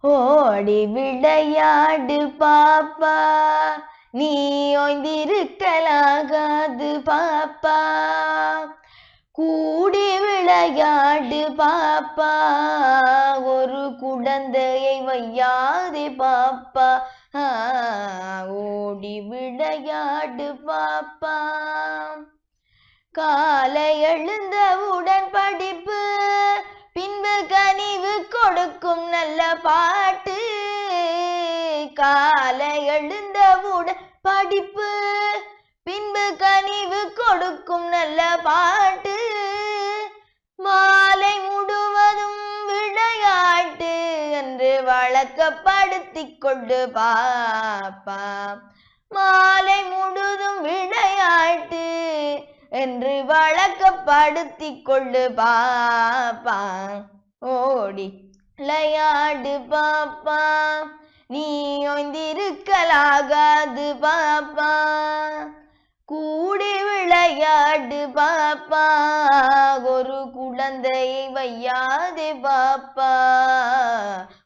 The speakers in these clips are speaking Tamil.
ஓடி விளையாடு பாப்பா. நீ ஓய்ந்திருக்கலாகாது பாப்பா. விளையாடு பாப்பா. ஒரு குழந்தையை வையாது பாப்பா. ஓடி விளையாடு பாப்பா. காலை எழுந்தவுடன் படிப்பு பின்பு கனிவு கொடுக்கும் நல்ல பாட்டு. காலை எழுந்தவுடன் படிப்பு பின்பு கனிவு கொடுக்கும் நல்ல பாட்டு. மாலை முழுவதும் விளையாட்டு என்று வழக்கப்படுத்திக் கொண்டு பாப்பா. மாலை முழுதும் விளையாட்டு என்று வழக்கப்படுத்திக் கொண்டு பாப்பா. ஓடி விளையாடு பாப்பா. நீ ஒய்ந்திருக்கலாகாது பாப்பா. கூடி விளையாடு பாப்பா. ஒரு குழந்தையை வையாது பாப்பா.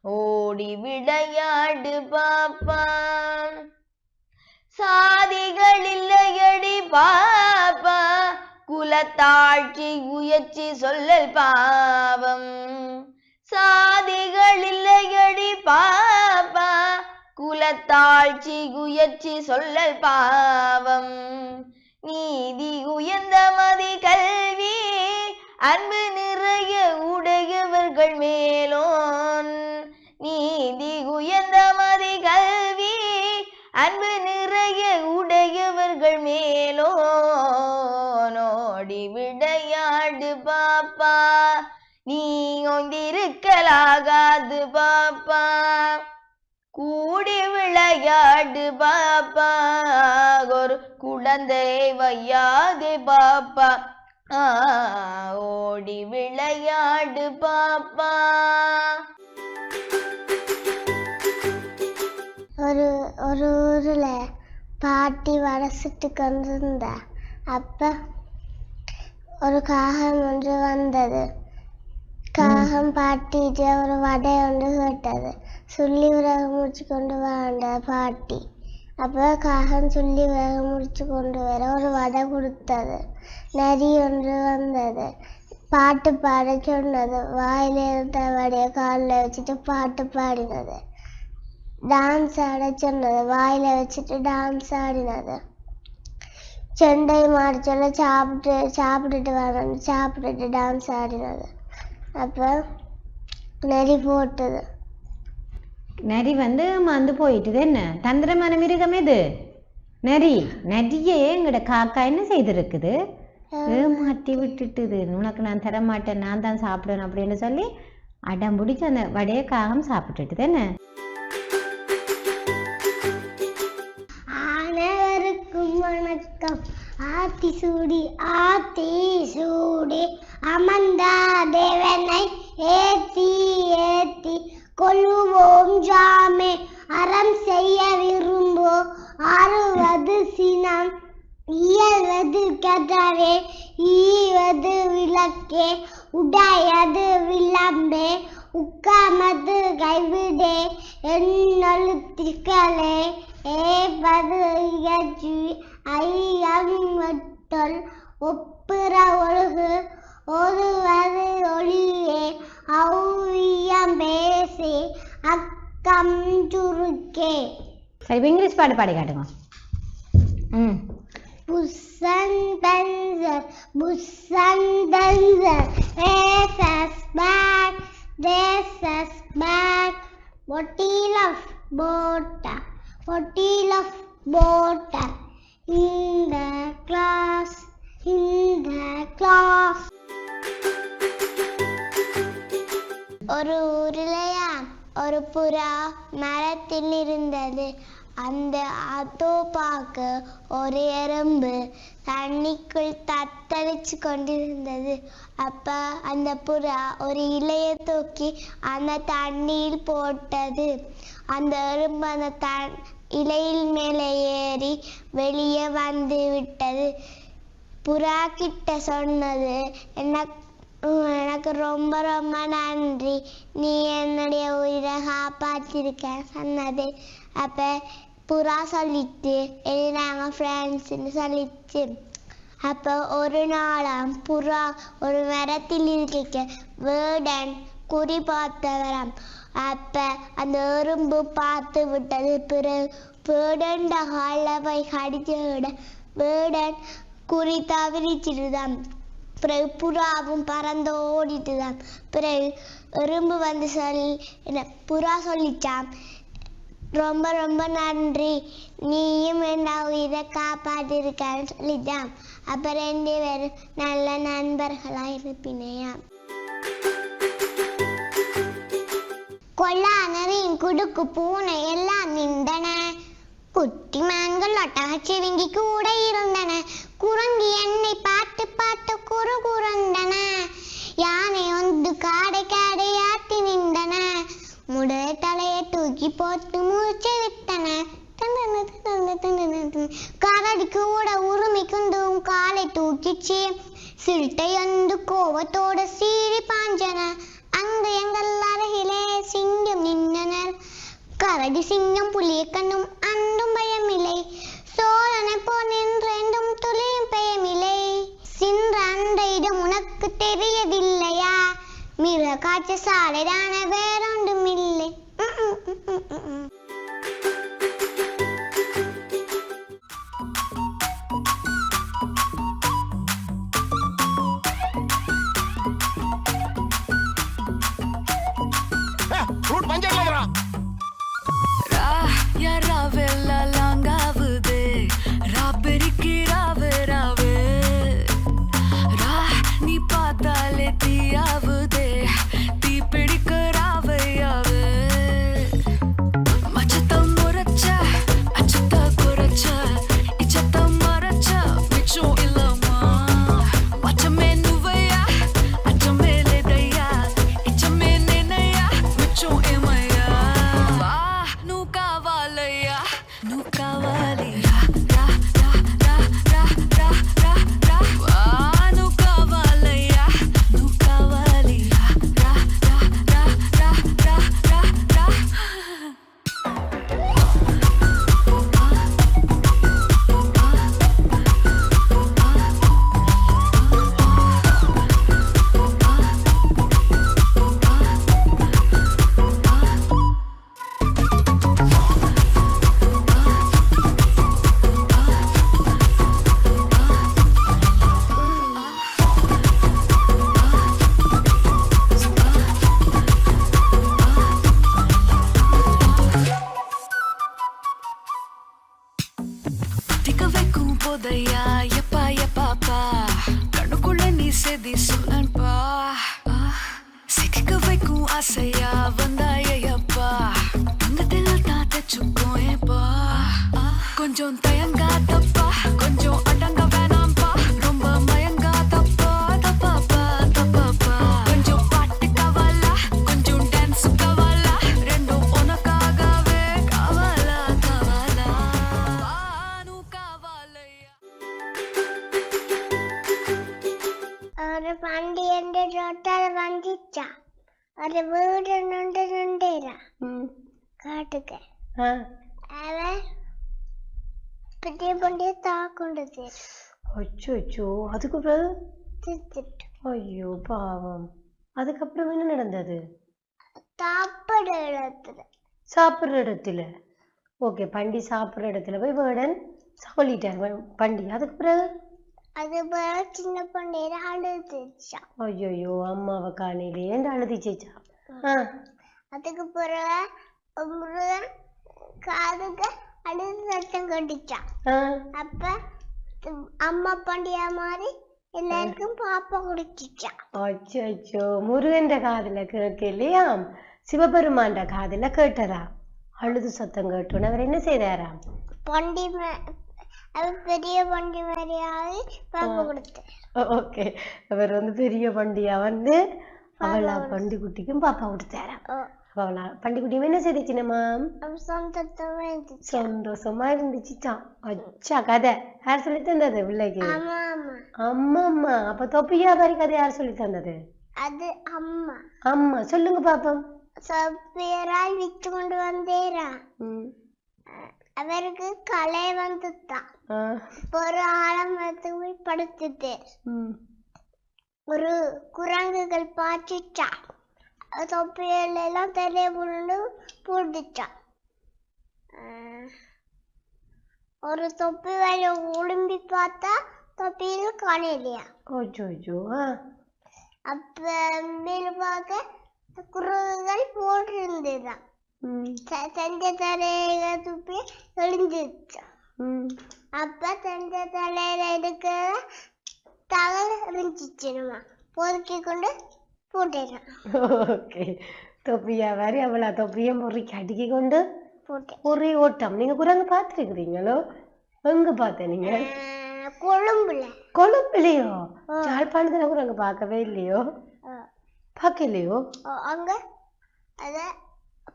ஓடி விளையாடு பாப்பா. சாதிகள் இல்லையடி பாப்பா. குலத்தாழ்ச்சி உயர்ச்சி சொல்லல் பாவம். சாதிகள் இல்லையடி பா குலத்தாழ்ச்சி குயற்சி சொல்லல் பாவம். நீதி உயர்ந்த மதி கல்வி அன்பு நிறைய உடையவர்கள் மேலோன். நீதி உயர்ந்த மதி கல்வி அன்பு நிறைய உடையவர்கள் மேலோனோடி விடையாடு பாப்பா நீ ஒன்றிருக்கலாகாது பாப்பா. விளையாடு பாப்பா. ஒரு குழந்தை வையாதே பாப்பா. ஓடி விளையாடு பாப்பா. ஒரு ஒரு ஊரில் பாட்டி வளர்த்துட்டு கொண்டிருந்தா அப்போ ஒரு காகம் ஒன்று வந்தது. காகம் பாட்டிட்டு ஒரு வடை ஒன்று கேட்டது. சொல்லி விறகு முடிச்சு கொண்டு வாண்ட பாட்டி. அப்போ காகம் சொல்லி விறகு முடிச்சு கொண்டு வர ஒரு வடை கொடுத்தது. நரி ஒன்று வந்தது. பாட்டு பாட சொன்னது. வாயில் இருந்த வடைய காலில் வச்சுட்டு பாட்டு பாடினது. டான்ஸ் ஆட சொன்னது. வாயில் வச்சுட்டு டான்ஸ் ஆடினது. செண்டை மாறி சொல்ல சாப்பிட்டு சாப்பிட்டுட்டு வரணும் சாப்பிட்டுட்டு டான்ஸ் ஆடினது. அப்போ நெறி போட்டது. நரி வந்து மந்து போயிட்டுது. என்ன? தந்திரமான மிருகம் இது நரி நரியே எங்கட காக்கா என்ன செய்திருக்குது? ஏமாட்டி விட்டுட்டுது. உனக்கு நான் தர மாட்டேன். நான் தான் சாப்பிடணும் அப்படின்னு சொல்லி அடம் பிடிச்சி அந்த வடைய காகம் சாப்பிட்டுட்டுது. என்ன? அனைவருக்கும் வணக்கம். ஆத்தி சூடி ஆத்தி சூடி. அமர்ந்தா தேவனை ஏத்தி ஏத்தி. கொள்ளுவோம் ஜாமே. அறம் செய்ய விரும்போ. ஆறுவது சினம். இயல்வது கதவே. ஈவது விளக்கே. உடையது விளம்பே. உக்காமது கைவிடே. எண்ணெழுத்திற்களே ஏவது இயற்றி ஐயங்கொல் ஒப்புற ஒழுகு ஒருவது ஒளியே ஔவியம் பேசி அக்கம் சுருக்கே சரி இப்ப இங்கிலீஷ் பாட்டு பாடி காட்டுங்க ம் Busan Benzer, Busan Benzer, Races back, races back, bottle of water, bottle of water, in the class, in the class. ஒரு உருளையா ஒரு புறா மரத்தில் இருந்தது. அந்த அதோ பார்க்க ஒரு எறும்பு தண்ணிக்குள் தத்தளிச்சு கொண்டிருந்தது. அப்ப அந்த புறா ஒரு இலையை தூக்கி அந்த தண்ணியில் போட்டது. அந்த எறும்பு அந்த த இலையில் மேலே ஏறி வெளியே வந்து விட்டது. புறா கிட்ட சொன்னது. எனக்கு எனக்கு ரொம்ப ரொம்ப நன்றி. நீ என்னுடைய உயிரை காப்பாற்றிருக்க சொன்னது. அப்ப புறா சொல்லிட்டு இது ஃப்ரெண்ட்ஸ்ன்னு ஃப்ரெண்ட்ஸ்னு சொல்லிச்சு. அப்போ ஒரு நாளாம் புறா ஒரு மரத்தில் இருக்க வேடன் குறி பார்த்தவராம். அப்ப அந்த எறும்பு பார்த்து விட்டது. பிறகு வேடண்ட காலில் போய் கடிச்ச விட வேடன் குறி தவறிச்சிருதான் பிறகு புறாவும் பறந்து ஓடிட்டுதான் பிறகு எறும்பு வந்து சொல்லி என்ன புறா சொல்லிச்சாம் ரொம்ப ரொம்ப நன்றி நீயும் என்ன உயிரை காப்பாற்றிருக்கான்னு சொல்லிட்டான் அப்புறம் ரெண்டு பேரும் நல்ல நண்பர்களா இருப்பினையாம் கொல்லானரின் குடுக்கு பூனை எல்லாம் நின்றன കുട്ടിമാൻകൾ ഒട്ടകച്ചിവിങ്കി കൂടെ ഇരുന്നന കുരങ്ങി എന്നെ പാട്ട് പാട്ട് കുറു കുരന്തന யானை ஒன்று காடை காடையாத்தி நின்றன. முடை தலையை தூக்கி போட்டு மூச்சை விட்டன. கரடி கூட உருமி குண்டும் காலை தூக்கிச்சு. சிறுத்தை வந்து கோபத்தோட சீறி பாஞ்சன. அங்கு எங்கள் அருகிலே சிங்கம் நின்றனர். கரடி சிங்கம் புலிய கண்ணும் la caccia sale da una vera ഒരു വീടുണ്ട് ഉണ്ടേല കാട്ടുക്ക് അവൻ പുതിയ പുതിയ താക്കുണ്ട് അച്ചോ അച്ചോ അതുക്കപ്പുറം തിരിച്ചിട്ടു അയ്യോ പാവം அதுக்கப்புறம் என்ன நடந்தது? சாப்பிடுற இடத்துல. சாப்பிடுற இடத்துல. ஓகே பண்டி சாப்பிடுற இடத்துல போய் வேடன் சொல்லிட்டார் பண்டி அதுக்கு பிறகு? அது போல சின்ன பொண்ணு அழுதுச்சா ஐயோ அம்மாவை காணிலே அழுதுச்சா அதுக்கு பிறகு முருகன் காதுக்கு அழுது சத்தம் கொண்டுச்சான் அப்ப அம்மா பாண்டியா மாதிரி எல்லாருக்கும் பாப்பா குடிச்சிச்சான் அச்சோ முருகன் காதுல கேட்கலையாம் சிவபெருமாண்ட காதுல கேட்டதா? அழுது சத்தம் கேட்டோன்னு அவர் என்ன செய்தாராம் பண்டி பெரிய பண்டி மாதிரியாவது பாப்பா கொடுத்தார் ஓகே. அவர் வந்து பெரிய பண்டியா வந்து அவளா பண்டி குட்டிக்கும் பாப்பா கொடுத்தாராம் அவளா பண்டி குட்டியும் என்ன சொந்தத்தமா இருந்துச்சு? சந்தோஷமா இருந்துச்சுச்சான் அச்சா கதை. யார் சொல்லி தந்தது பிள்ளைக்கு? அம்மா அம்மா. அப்ப தொப்பியா பாரி கதை யார் சொல்லி தந்தது? அது அம்மா. அம்மா. சொல்லுங்க பாப்போம். பேரால் விட்டு கொண்டு வந்தேரா. அவருக்கு கலை வந்துட்டான். ஒரு ஆலமரத்துக்கு போய் படுத்துட்டு. ஒரு குரங்குகள் பாய்ச்சிச்சான். தொப்பிகள் எல்லாம் தெரிய போட்டுச்சான் ஆஹ், ஒரு தொப்பி வரை ஒளிம்பி பார்த்தா தொப்பியில் காணலையா? ஓச்சோ அப்ப மேல பார்க்க குரங்குகள் போட்டிருந்துதான் ம். செ- செஞ்ச தலையில துப்பி எழிஞ்சிச்சான் ம். அப்ப செஞ்ச தலையில இருக்கிற தகவல் இருந்துச்சுமா பொறுக்கி கொண்டு போட்டுறான் ஓகே தொப்பியா வாரி அவளா தொப்பியை முறுக்கி அடுக்கி கொண்டு போட்டேன் ஒரே ஓட்டம் நீங்க குரங்கு பார்த்துருக்குறீங்களோ எங்க பார்த்த நீங்க கொழும்புல கொழும்புலையோ யாழ்ப்பாணத்துல குரங்கு பார்க்கவே இல்லையோ பார்க்கலையோ அங்க அத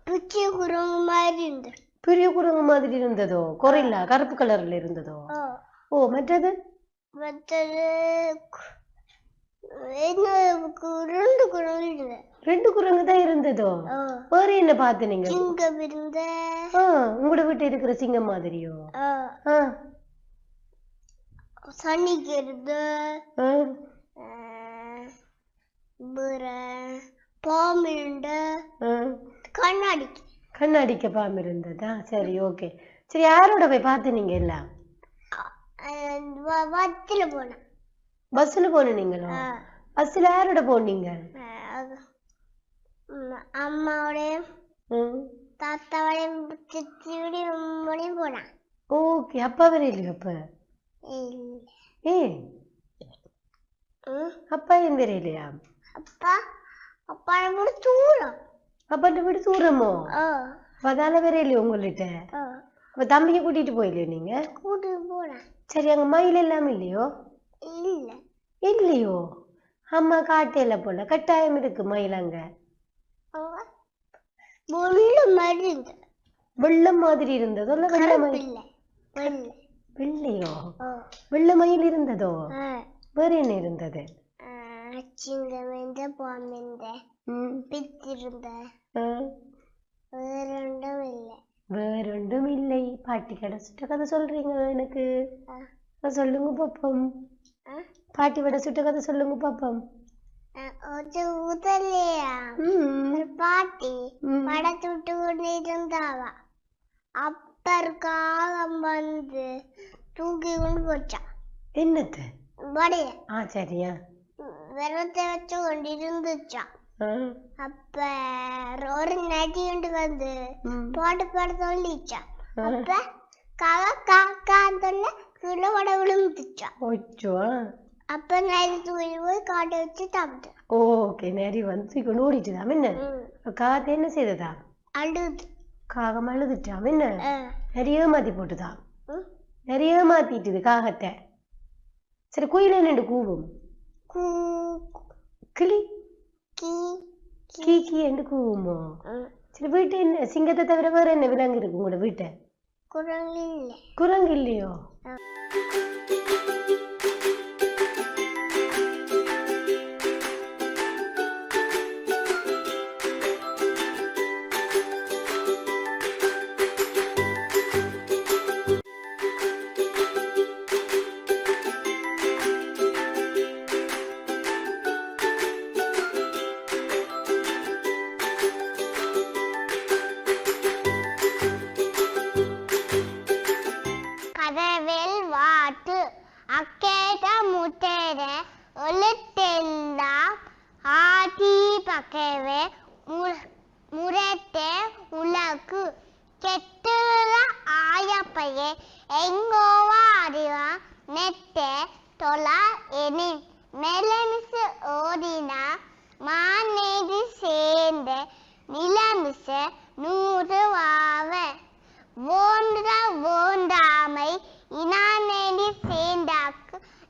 பிச்சி குரங்கு மாதிரி இருந்து பெரிய குரங்கு மாதிரி இருந்ததோ? கொரில்லா கருப்பு கலர்ல இருந்ததோ? ஓ மற்றது? மற்றது ரெண்டு குரங்கு இருந்தது. ரெண்டு குரங்கு தான் இருந்ததோ? வேற என்ன பார்த்து நீங்க? சிங்கம் இருந்த உங்களோட வீட்டு இருக்கிற சிங்கம் மாதிரியோ? சனிக்கு இருந்த பாம்பு இருந்த கண்ணாடிக்கு. கண்ணாடிக்க பாம்பு இருந்ததா? சரி ஓகே சரி யாரோட போய் பார்த்து நீங்க எல்லாம் வத்தில போனேன். பஸ்ல போன நீங்களோ? ஆஹ், பஸ்ல யாரோட போனீங்க? அம்மாவோடையும். தாத்தாவோடையும் சித்தியோடையும் உம்மோடையும் போனான். ஓகே அப்பா வரையிலையோ அப்ப? இல்ல. ஏ அப்பா எந்த வரையிலையா அப்பா அப்பா கூட தூரம். அப்பாட்ட வீடு தூரமோ? அதால வரையிலையோ உங்கள்கிட்ட? ஓ அப்ப தம்பியை கூட்டிட்டு போயிலையோ நீங்க? கூட்டிட்டு போனான். சரி அங்க மயில் எல்லாம் இல்லையோ? இல்ல. இல்லையோ? அம்மா காட்டையில போல கட்டாயம் இருக்கு மயில் அங்க. வெள்ளம் மாதிரி இருந்ததோ இல்ல வெள்ளை மயில்? இல்லை. வெள்ளை. வெள்ளையோ வெள்ளை மயில் இருந்ததோ? வேற என்ன இருந்தது? சிங்கம் இந்த இல்லை வேறொன்றும் இல்லை பாட்டி சுட்ட கதை சொல்றீங்க எனக்கு. சொல்லுங்க பாப்போம்? பாட்டி வடை சுட்ட கதை சொல்லுங்க பாப்போம். ஒரு ஒரு பாட்டி. படத்தை விட்டு கொண்டு இருந்தாவா அப்ப ஒரு காகம் வந்து தூக்கி கொண்டு போச்சான் என்னது? வடைய. ஆ சரியா. வெள்ளத்தை வச்சு கொண்டு இருந்துச்சான் ஆ, அப்ப ஒரு நடி கொண்டு வந்து. பாட்டு பாட சொல்லிச்சான் ஆ. அப்ப காக்கா காக்கா சொல்ல கீழே ஓச்சோ ஆ. அப்ப நரி தூக்கி போய் காட்டை வச்சு சாப்பிட்டு ஓகே நரி வந்து தூக்கி ஓடிட்டுதாம் என்ன? காத்து என்ன செய்ததா? அழுது. காகம் அழுதுட்டாம் என்ன. நிறைய மாத்தி போட்டுதான். நிறைய மாத்திட்டுது காகத்தை. சரி குயில் என்னண்டு கூவும்? கிளி. Key key. கீ என்று கூவுமோ. சரி வீட்டு என்ன சிங்கத்தை தவிர வேற என்ன விலங்கு இருக்கு உங்களோட வீட்டை? குரங்கு இல்லையோ?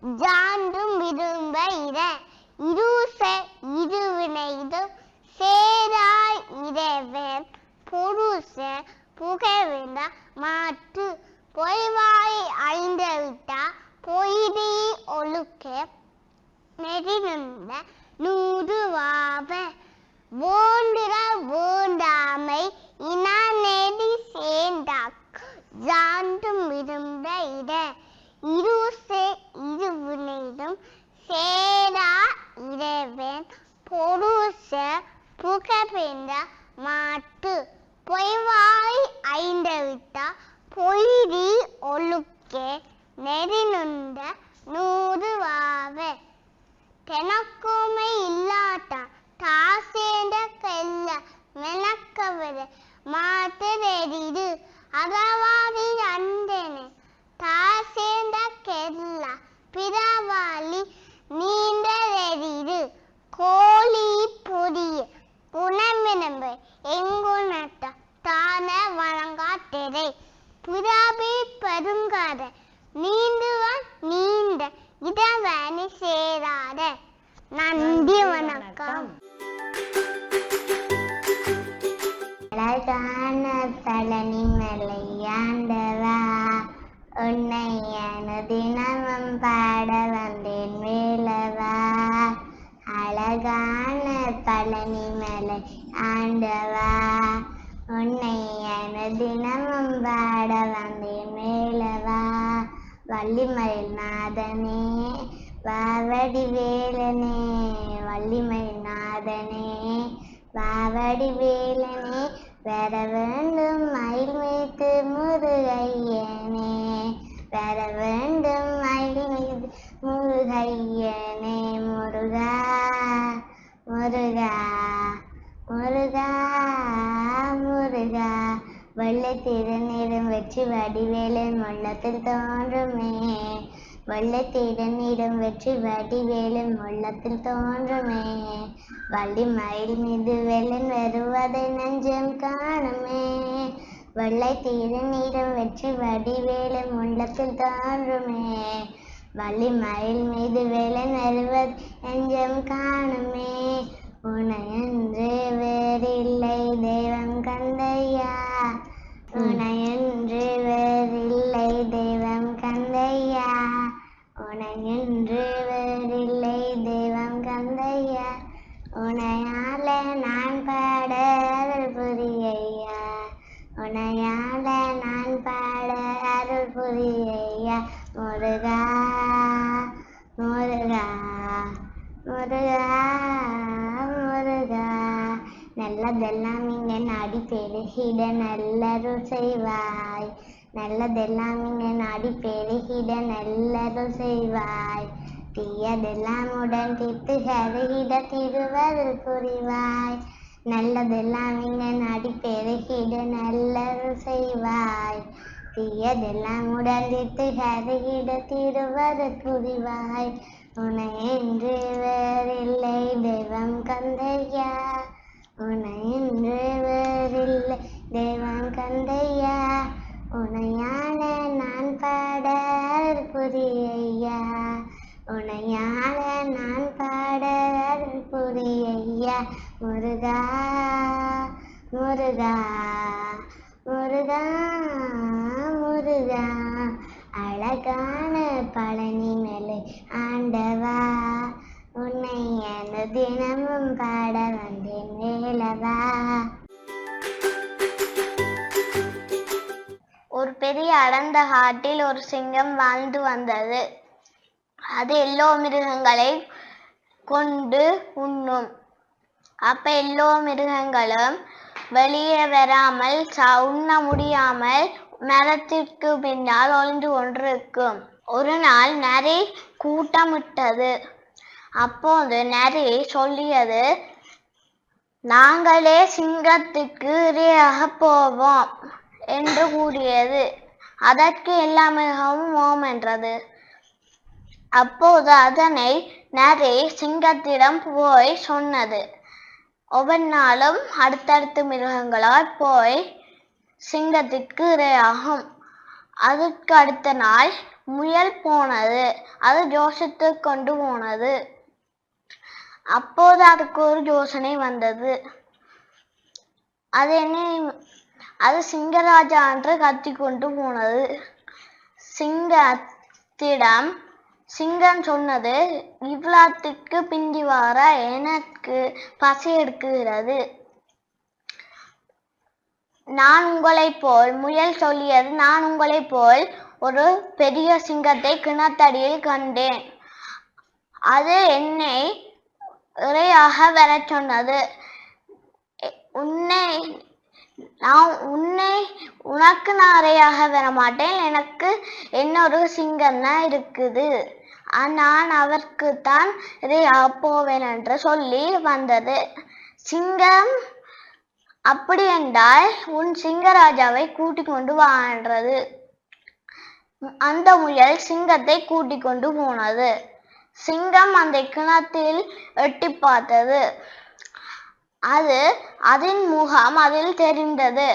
சேர்ந்தாக்கு ஜாண்டும் விரும்ப இர இருச இருவினைதும் சேராய் இறைவன் பொருச புகவிட மாற்று பொய்வாய் அழிந்த விட்டா பொய்தி ஒழுக்க. நெறிந்த நூறுவாவ வேண்டுற வேண்டாமை இனா நெறி சேர்ந்தாக்கு ஜாண்டும் விரும்ப இட இருசே இருவினைதும் சேரா இறைவன் பொருச புகழ்ந்த மாட்டு. பொய்வாய் ஐந்தவிட்டா பொய்தி ஒழுக்கே நூறு நூறுவாவே தெனக்குமை இல்லாட்டா தாசேந்த கெல்ல மெனக்கவரு மாட்டுரெடிது அறவாதி அந்தனு தாசேந்த கெல்லா பிறவாளி நீண்டரெடிது கோழி பொடிய குணமினம்பு எங்குணட்ட தான வழங்காட்டிரை புறாபி பெருங்காத நீண்டுவன் நீண்ட இடவனி சேராத. நன்றி வணக்கம். அழகான பழனி மலையாண்டவா உன்னை அனுதினமும் பாட வந்தேன் மேலவா அழகான பழனி மலை ஆண்டவா. உன்னை அனுதினமும் பாட வந்தேன் மேலவா வள்ளிமயில் நாதனே வாவடி வேலனே வள்ளிமயில் நாதனே வாவடி வேலனே வர வேண்டும் மயில் மீது முருகையனே பெற வேண்டும் மயில் முருகையனே முருகா முருகா முருகா முருகா. வெள்ளை திருநீரும் வெற்றி வடிவேலன் உள்ளத்தில் தோன்றுமே. வெள்ளை திருநீரும் வெற்றி வடிவேலன் உள்ளத்தில் தோன்றுமே. வள்ளி மயில் மீது வெள்ளன் வருவதை நெஞ்சம் காணுமே. வெள்ளை திருநீரும் வெற்றி வடிவேலு முண்டத்தில் தோன்றுமே வள்ளி மயில் மீது வேலை வருவது நெஞ்சம் காணுமே. உனையன்று வேறில்லை தெய்வம் கந்தையா. உனையன்று வேறில்லை தெய்வம் கந்தையா. உனையன்று அருள் முருகா முருகா முருகா முருகா நல்லதெல்லாம் இங்கே நாடி பெருகிட நல்லரும் செய்வாய். நல்லதெல்லாம் இங்கே நாடி பெருகிட நல்லரும் செய்வாய். தீயதெல்லாம் உடன் தீர்த்து கருகிட திருவருள் புரிவாய். நல்லதெல்லாம் இங்கே நாடி பெருகிட நல்லரும் செய்வாய். தீயதெல்லாம் உடலிட்டு தீர்த்து கருகிட திருவருள் புரிவாய் உனை என்று வேறில்லை தெய்வம் கந்தையா? உனை என்று வேறில்லை தெய்வம் கந்தையா? உனையான நான் பாட புரியையா? உனையான நான் பாட புரியையா? முருகா முருகா முருகா முருகா அழகான பழனி மேலே ஆண்டவா உன்னை எனது தினமும் பாட வந்தேன் வேலவா ஒரு பெரிய அடர்ந்த காட்டில் ஒரு சிங்கம் வாழ்ந்து வந்தது. அது எல்லோ மிருகங்களை கொண்டு உண்ணும். அப்ப எல்லோ மிருகங்களும் வெளியே வராமல் ச- உண்ண முடியாமல் மரத்திற்கு பின்னால் ஒளிந்து கொண்டிருக்கும். ஒரு நாள் நரி கூட்டமிட்டது. அப்போது நரி சொல்லியது நாங்களே சிங்கத்துக்கு இரையாக போவோம் என்று கூறியது. அதற்கு எல்லாம் மிகவும் ஓம் என்றது. அப்போது அதனை நரி சிங்கத்திடம் போய் சொன்னது. ஒவ்வொரு நாளும் அடுத்தடுத்து மிருகங்களால் போய் சிங்கத்திற்கு இரையாகும். அதற்கு அடுத்த நாள் முயல் போனது. அது ஜோசத்தை கொண்டு போனது. அப்போது அதுக்கு ஒரு யோசனை வந்தது. அது என்ன அது சிங்கராஜா என்று கத்தி கொண்டு போனது. சிங்கத்திடம் சிங்கம் சொன்னது இவ்வளத்துக்கு பிந்தி வர எனக்கு பசி எடுக்குகிறது. நான் உங்களைப் போல் முயல் சொல்லியது நான் உங்களைப் போல் ஒரு பெரிய சிங்கத்தை கிணத்தடியில் கண்டேன். அது என்னை இறையாக வரச் சொன்னது. உன்னை நான் உன்னை உனக்கு நான் அறையாக வர மாட்டேன் எனக்கு இன்னொரு சிங்கம் தான் இருக்குது. நான் அவருக்கு தான் இரையாக போவேன் என்று சொல்லி வந்தது. சிங்கம் அப்படி என்றால் உன் சிங்கராஜாவை கூட்டிக் கொண்டு வா என்றது. அந்த முயல் சிங்கத்தை கூட்டிக் கொண்டு போனது. சிங்கம் அந்த கிணத்தில் எட்டி பார்த்தது. அது அதன் முகம் அதில் தெரிந்தது.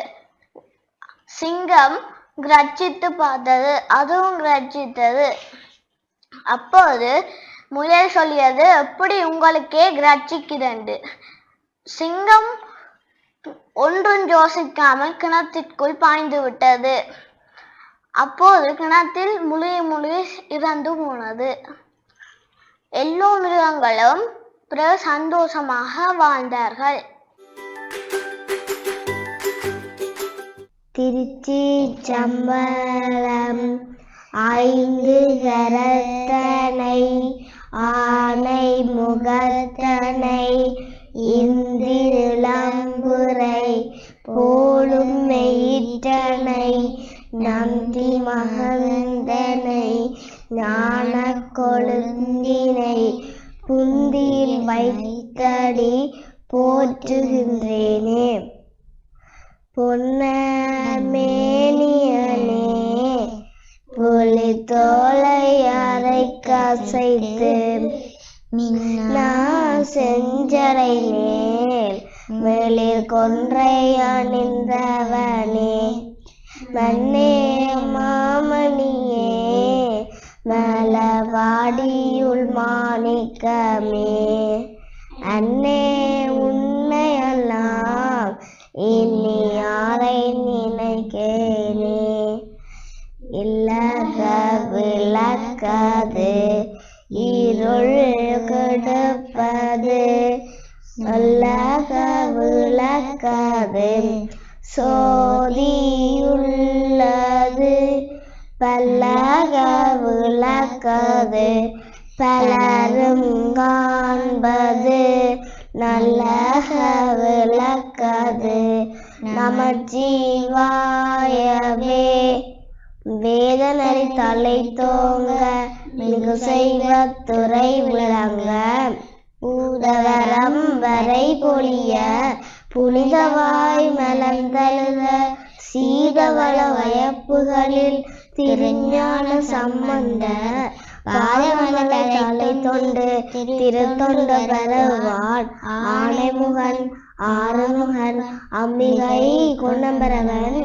சிங்கம் கிரட்சித்து பார்த்தது. அதுவும் கிரட்சித்தது அப்போது முயல் சொல்லியது எப்படி உங்களுக்கே கிரட்சிக்கிறண்டு சிங்கம் ஒன்றும் யோசிக்காமல் கிணத்திற்குள் பாய்ந்து விட்டது. அப்போது கிணத்தில் முழுகி முழுகி இறந்து போனது. எல்லோ மிருகங்களும் பிறகு சந்தோஷமாக வாழ்ந்தார்கள். திருச்சி சம்பளம் ஐந்து கரத்தனை ஆனை முகத்தனை இந்திரிளம்புரை போலும் மெயிற்றனை நந்தி மகந்தனை ஞான கொழுந்தினை புந்தியில் வைத்தடி போற்றுகின்றேனே. பொன்ன அசைத்து மின்னா நான் செஞ்சரை மேல் மேலில் கொன்றை அணிந்தவனே மன்னே மாமணியே மலவாடியுள் மாணிக்கமே. அன்னே சொல்லக விளக்கது. சோதியுள்ளது. பல்லாக விளக்கது. பலரும் காண்பது. நல்லக விளக்கது. நமச்சிவாயவே வேதனரி தலை தோங்க மிகு செய்வத்துறை விளங்க. பூதவரம் வரை பொழிய புனிதவாய் மலர்ந்தழுத சீதவள வயப்புகளில் திருஞான சம்பந்த பாதமலை தொண்டு திருத்தொண்ட பெறவான் ஆனைமுகன் ஆறுமுகன் அம்பிகை குணம்பரவன்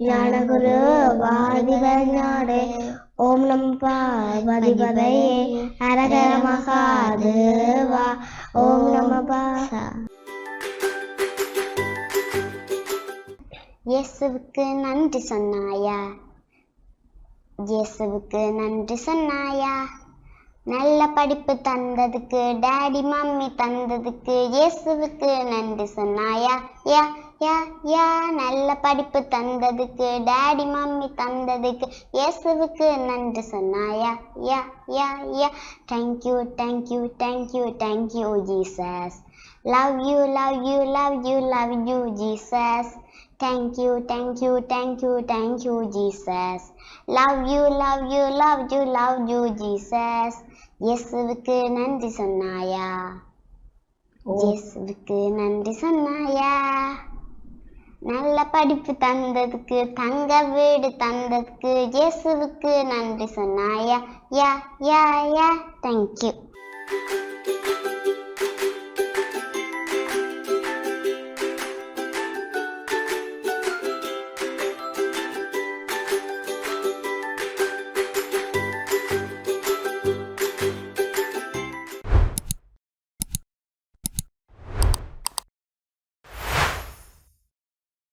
ஞானகுரு வாதிபநாடு ஓம் நம் பார்வதிபதையே அரகர மகாதேவா. ஓம் நம இயேசுவுக்கு நன்றி சொன்னாயா? இயேசுவுக்கு நன்றி சொன்னாயா? நல்ல படிப்பு தந்ததுக்கு டாடி மம்மி தந்ததுக்கு இயேசுவுக்கு நன்றி சொன்னாயா? யா யா யா நல்ல படிப்பு தந்ததுக்கு டாடி மம்மி தந்ததுக்கு இயேசுவுக்கு நன்றி சொன்னாயா யா யா யா thank you thank you thank you thank you Jesus love you love you love you love you Jesus Thank you, thank you, thank you, thank you, Jesus. Love you, love you, love you, love you, Jesus. இயேசுவுக்கு நன்றி சொன்னாயா இயேசுவுக்கு நன்றி சொன்னாயா நல்ல படிப்பு தந்ததுக்கு தங்க வீடு தந்ததுக்கு இயேசுவுக்கு நன்றி சொன்னாயா? யா யா யா தேங்க்யூ